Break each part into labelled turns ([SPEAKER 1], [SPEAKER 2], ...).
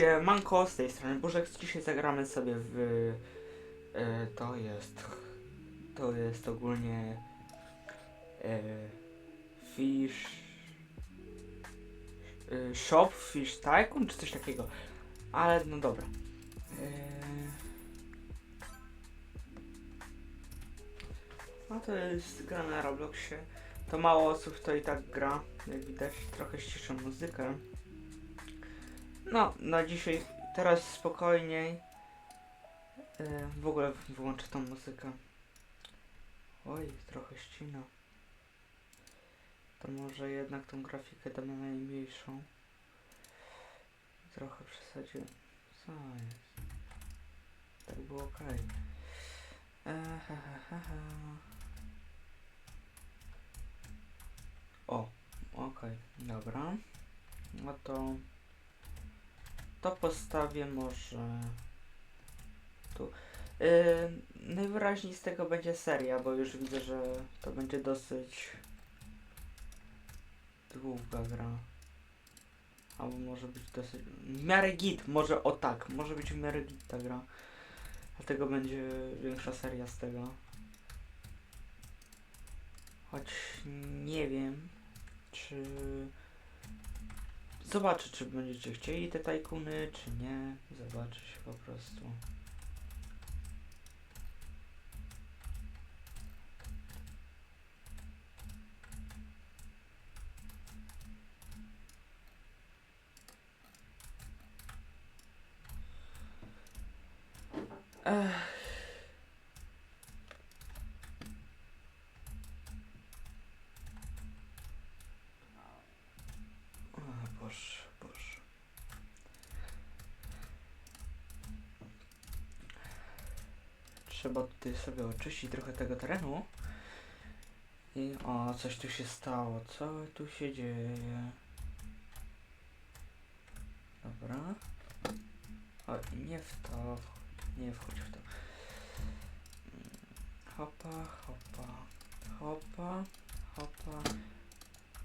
[SPEAKER 1] Siemanko, z tej strony Burzek. Dzisiaj zagramy sobie w... E, to jest... To jest ogólnie... E, fish... E, shop Fish Tycoon, czy coś takiego. Ale no dobra. E, no to jest gra na Robloxie. To mało osób to i tak gra. Jak widać, trochę ściszę muzykę. No, na dzisiaj, teraz spokojniej. E, w ogóle wyłączę tą muzykę. Oj, trochę ścina. To może jednak tą grafikę damy najmniejszą. Trochę przesadziłem. Co jest? Tak było ok. E, ha. O, okej, dobra. No to to postawię może tu. Yy, najwyraźniej z tego będzie seria, bo już widzę, że to będzie dosyć długa gra. Albo może być dosyć. W git, może o tak, może być w miarę git ta gra. Dlatego będzie większa seria z tego. Choć nie wiem, czy Zobaczę, czy będziecie chcieli te tajkuny, czy nie. Zobaczy się po prostu. Ech. O Boże, Boże. Trzeba tutaj sobie oczyścić trochę tego terenu. I o, coś tu się stało. Co tu się dzieje? Dobra. O, nie w to. Nie wchodź w to. Mm, Hopa, hopa. Hopa, hopa.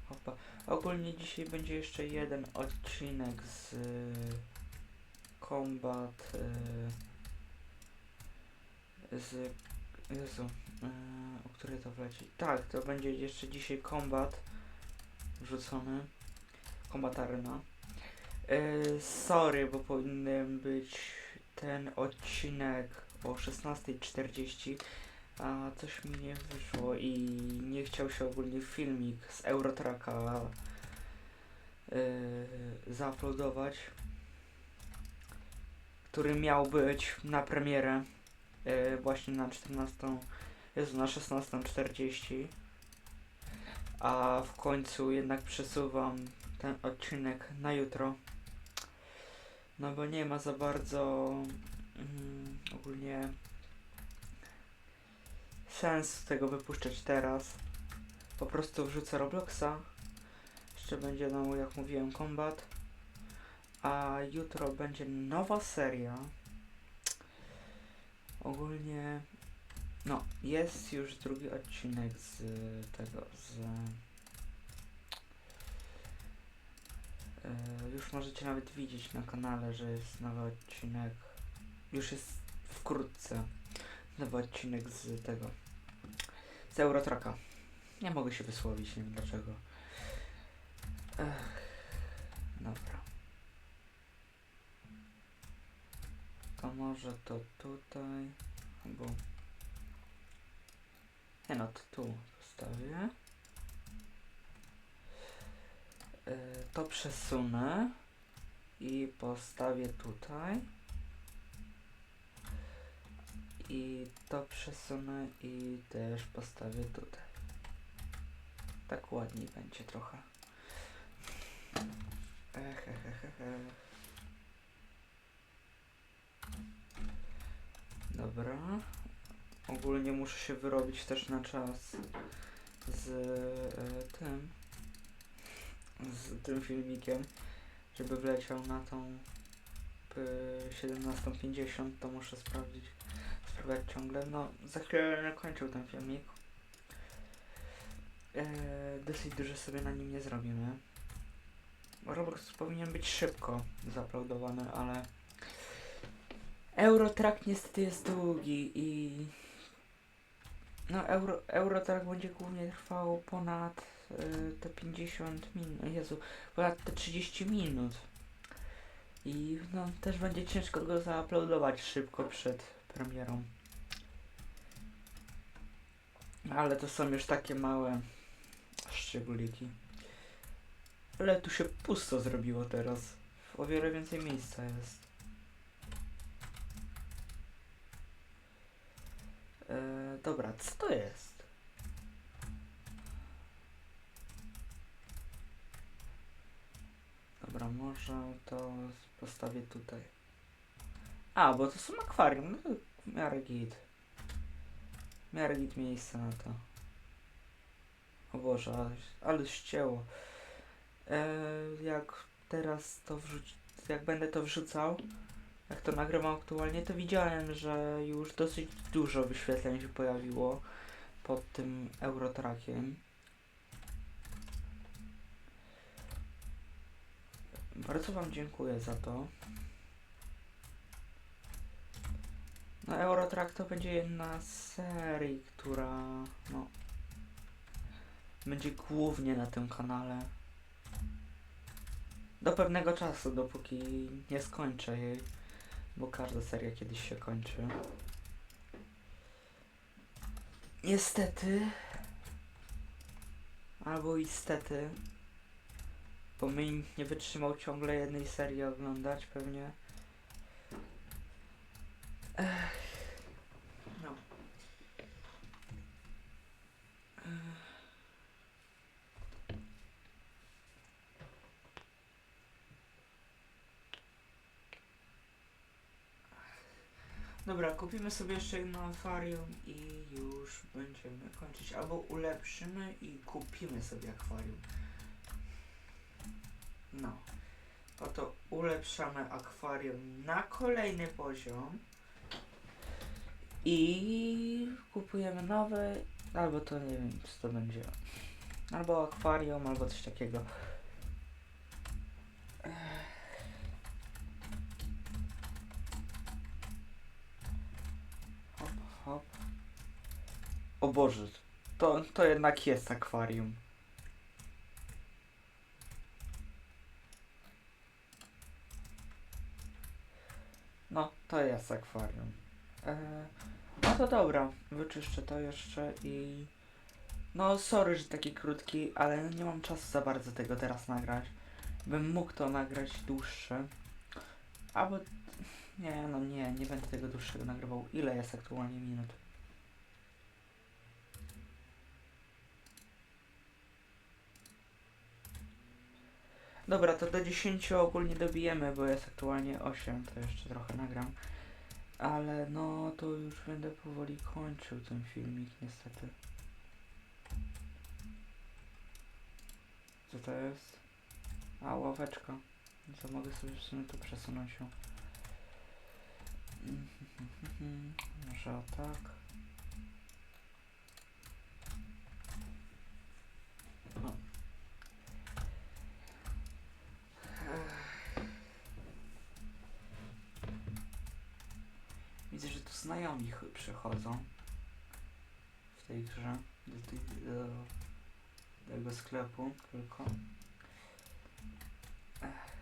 [SPEAKER 1] Hopa. Ogólnie dzisiaj będzie jeszcze jeden odcinek z y, Combat y, z Jezu, y, o który to wleci? Tak, to będzie jeszcze dzisiaj Combat wrzucony. Combat Arena. Y, sorry, bo powinien być ten odcinek o 16.40 a coś mi nie wyszło i nie chciał się ogólnie filmik z Eurotraka yy, który miał być na premierę yy, właśnie na 14, Jezu, na 16.40, a w końcu jednak przesuwam ten odcinek na jutro, no bo nie ma za bardzo mm, ogólnie sens tego wypuszczać teraz. Po prostu wrzucę Robloxa. Jeszcze będzie, no jak mówiłem, Combat. A jutro będzie nowa seria. Ogólnie, no, jest już drugi odcinek z tego, z... Yy, już możecie nawet widzieć na kanale, że jest nowy odcinek. Już jest wkrótce nowy odcinek z tego z Eurotraka. Nie mogę się wysłowić, nie wiem dlaczego. Ech, dobra. To może to tutaj, albo... Nie no, to tu postawię. Yy, to przesunę i postawię tutaj. I to przesunę i też postawię tutaj. Tak ładniej będzie trochę. Ech, ech, ech, ech, Dobra. Ogólnie muszę się wyrobić też na czas z e, tym z tym filmikiem, żeby wleciał na tą e, 17.50 to muszę sprawdzić sprawdzać ciągle. No, za chwilę kończył ten filmik. Eee, dosyć dużo sobie na nim nie zrobimy. Roblox powinien być szybko zaploadowany, ale Eurotrack niestety jest długi i no Euro, Eurotrack będzie głównie trwał ponad y, te 50 minut, Jezu, ponad te 30 minut i no też będzie ciężko go zauploadować szybko przed premierą. Ale to są już takie małe szczególiki. Ale tu się pusto zrobiło teraz. O wiele więcej miejsca jest. E, dobra, co to jest? Dobra, może to postawię tutaj. A, bo to są akwarium. No to miarę git. Miarę git miejsce na to. O Boże, ale, ale ścięło. E, jak teraz to wrzuć, jak będę to wrzucał, jak to nagrywam aktualnie, to widziałem, że już dosyć dużo wyświetleń się pojawiło pod tym Eurotrackiem. Bardzo Wam dziękuję za to. No Eurotrack to będzie jedna z serii, która no będzie głównie na tym kanale. Do pewnego czasu, dopóki nie skończę jej, bo każda seria kiedyś się kończy. Niestety, albo istety, bo my nie wytrzymał ciągle jednej serii oglądać pewnie. Ech. Dobra, kupimy sobie jeszcze jedno akwarium i już będziemy kończyć. Albo ulepszymy i kupimy sobie akwarium. No. Oto ulepszamy akwarium na kolejny poziom. I kupujemy nowe, albo to nie wiem co to będzie. Albo akwarium, albo coś takiego. Hop. O Boże, to, to jednak jest akwarium. No, to jest akwarium. E, no to dobra, wyczyszczę to jeszcze i... No, sorry, że taki krótki, ale nie mam czasu za bardzo tego teraz nagrać. Bym mógł to nagrać dłuższe. Albo... Nie, no nie, nie będę tego dłuższego nagrywał. Ile jest aktualnie minut? Dobra, to do 10 ogólnie dobijemy, bo jest aktualnie 8, to jeszcze trochę nagram. Ale no, to już będę powoli kończył ten filmik, niestety. Co to jest? A, ławeczka. To mogę sobie w sumie tu przesunąć ją. Tak. Widzę, że tu znajomi ch- przychodzą w tej grze do, tej, do tego sklepu tylko. Ech.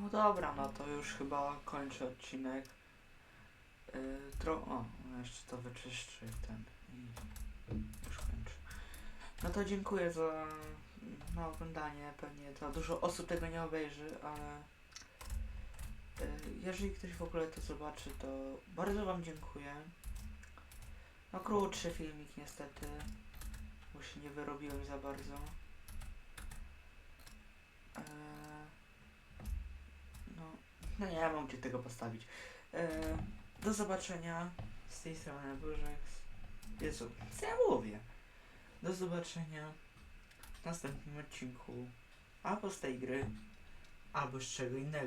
[SPEAKER 1] No dobra, no to już chyba kończę odcinek. Yy, tro o, jeszcze to wyczyszczę ten i już kończę. No to dziękuję za na oglądanie. Pewnie to dużo osób tego nie obejrzy, ale yy, jeżeli ktoś w ogóle to zobaczy, to bardzo Wam dziękuję. No krótszy filmik niestety, bo się nie wyrobiłem za bardzo. Eee, gdzie tego postawić. Eee, do zobaczenia z tej strony Bożek. Jezu, co ja mówię? Do zobaczenia w następnym odcinku albo z tej gry, albo z czego innego.